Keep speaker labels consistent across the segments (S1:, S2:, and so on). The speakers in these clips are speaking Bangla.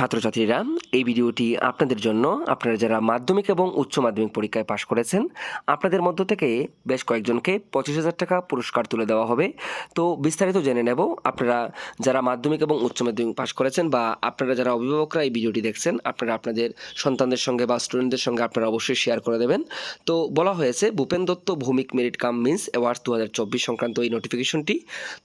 S1: ছাত্রছাত্রীরা, এই ভিডিওটি আপনাদের জন্য। আপনারা যারা মাধ্যমিক এবং উচ্চ মাধ্যমিক পরীক্ষায় পাশ করেছেন, আপনাদের মধ্য থেকে বেশ কয়েকজনকে পঁচিশ হাজার টাকা পুরস্কার তুলে দেওয়া হবে। তো বিস্তারিত জেনে নেব, আপনারা যারা মাধ্যমিক এবং উচ্চ মাধ্যমিক পাশ করেছেন বা আপনারা যারা অভিভাবকরা এই ভিডিওটি দেখছেন, আপনারা আপনাদের সন্তানদের সঙ্গে বা স্টুডেন্টদের সঙ্গে আপনারা অবশ্যই শেয়ার করে দেবেন। তো বলা হয়েছে, Bhupen Dutta Bhowmik merit cum means awards দু হাজার চব্বিশ সংক্রান্ত এই নোটিফিকেশনটি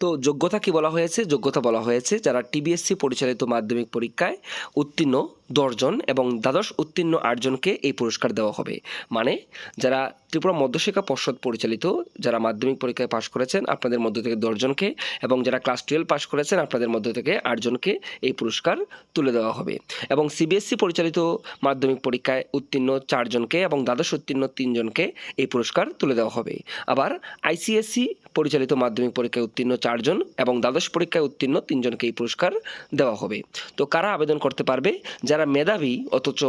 S1: তো যোগ্যতা কি বলা হয়েছে? যোগ্যতা বলা হয়েছে, যারা টিবিএসসি পরিচালিত মাধ্যমিক পরীক্ষায় উত্তীর্ণ দশজন এবং দ্বাদশ উত্তীর্ণ আটজনকে এই পুরস্কার দেওয়া হবে। মানে যারা ত্রিপুরা মধ্যশিক্ষা পর্ষদ পরিচালিত, যারা মাধ্যমিক পরীক্ষায় পাশ করেছেন, আপনাদের মধ্য থেকে দশজনকে এবং যারা ক্লাস টুয়েলভ পাশ করেছেন, আপনাদের মধ্য থেকে আটজনকে এই পুরস্কার তুলে দেওয়া হবে। এবং সিবিএসসি পরিচালিত মাধ্যমিক পরীক্ষায় উত্তীর্ণ চারজনকে এবং দ্বাদশ উত্তীর্ণ তিনজনকে এই পুরস্কার তুলে দেওয়া হবে। আবার আইসিএসসি পরিচালিত মাধ্যমিক পরীক্ষায় উত্তীর্ণ চারজন এবং দ্বাদশ পরীক্ষায় উত্তীর্ণ তিনজনকে এই পুরস্কার দেওয়া হবে। তো কারা আবেদন করতে পারবে? যারা মেধাবী, অথচ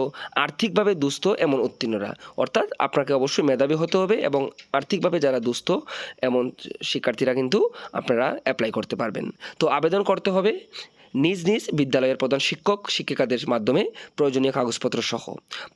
S1: আর্থিকভাবে দুস্থ এমন উত্তীর্ণরা। অর্থাৎ আপনাকে অবশ্যই মেধাবী হতে হবে এবং আর্থিকভাবে যারা দুস্থ এমন শিক্ষার্থীরা কিন্তু আপনারা অ্যাপ্লাই করতে পারবেন। তো আবেদন করতে হবে নিজ নিজ বিদ্যালয়ের প্রধান শিক্ষক, শিক্ষিকাদের মাধ্যমে প্রয়োজনীয় কাগজপত্র সহ।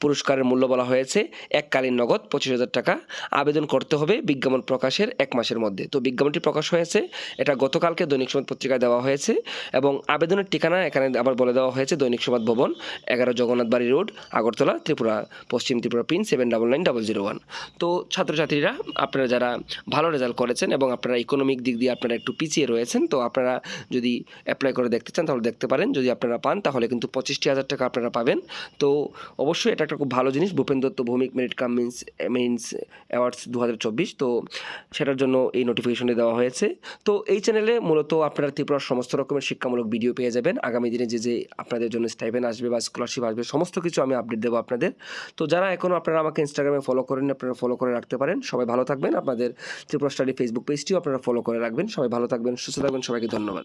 S1: পুরস্কারের মূল্য বলা হয়েছে এককালীন নগদ পঁচিশ হাজার টাকা। আবেদন করতে হবে বিজ্ঞাপন প্রকাশের এক মাসের মধ্যে। তো বিজ্ঞাপনটি প্রকাশ হয়েছে, এটা গতকালকে দৈনিক সংবাদ পত্রিকায় দেওয়া হয়েছে এবং আবেদনের ঠিকানা এখানে আবার বলে দেওয়া হয়েছে দৈনিক সংবাদ ভবন, এগারো জগন্নাথ বাড়ি রোড, আগরতলা, ত্রিপুরা, পশ্চিম Tripura pin seven double nine double zero one. তো ছাত্রছাত্রীরা, আপনারা যারা ভালো রেজাল্ট করেছেন এবং আপনারা ইকোনমিক দিক দিয়ে আপনারা একটু পিছিয়ে রয়েছেন, তো আপনারা যদি অ্যাপ্লাই করে দেখতে চান তাহলে দেখতে পারেন, যদি আপনারা পান, তাহলে কিন্তু পঁচিশটি হাজার টাকা আপনারা পাবেন। তো অবশ্যই এটা একটা খুব ভালো জিনিস, Bhupen Dutta Bhowmik merit cum means means awards দু হাজার চব্বিশ। তো সেটার জন্য এই নোটিফিকেশনটি দেওয়া হয়েছে। তো এই চ্যানেলে মূলত আপনারা ত্রিপুরার সমস্ত রকমের শিক্ষামূলক ভিডিও পেয়ে যাবেন। আগামী দিনে যে যে আপনাদের জন্য স্টাইপেন আসবে বা স্কলারশিপ আসবে, সমস্ত কিছু আমি আপডেট দেবো আপনাদের। তো যারা এখনও আপনারা আমাকে ইনস্টাগ্রামে ফলো করেন আপনারা ফলো করে রাখতে পারেন। সবাই ভালো থাকবেন। আপনাদের ত্রিপুরা স্টাডি ফেসবুক পেজটিও আপনারা ফলো করে রাখবেন। সবাই ভালো থাকবেন, সুস্থ থাকবেন। সবাইকে ধন্যবাদ।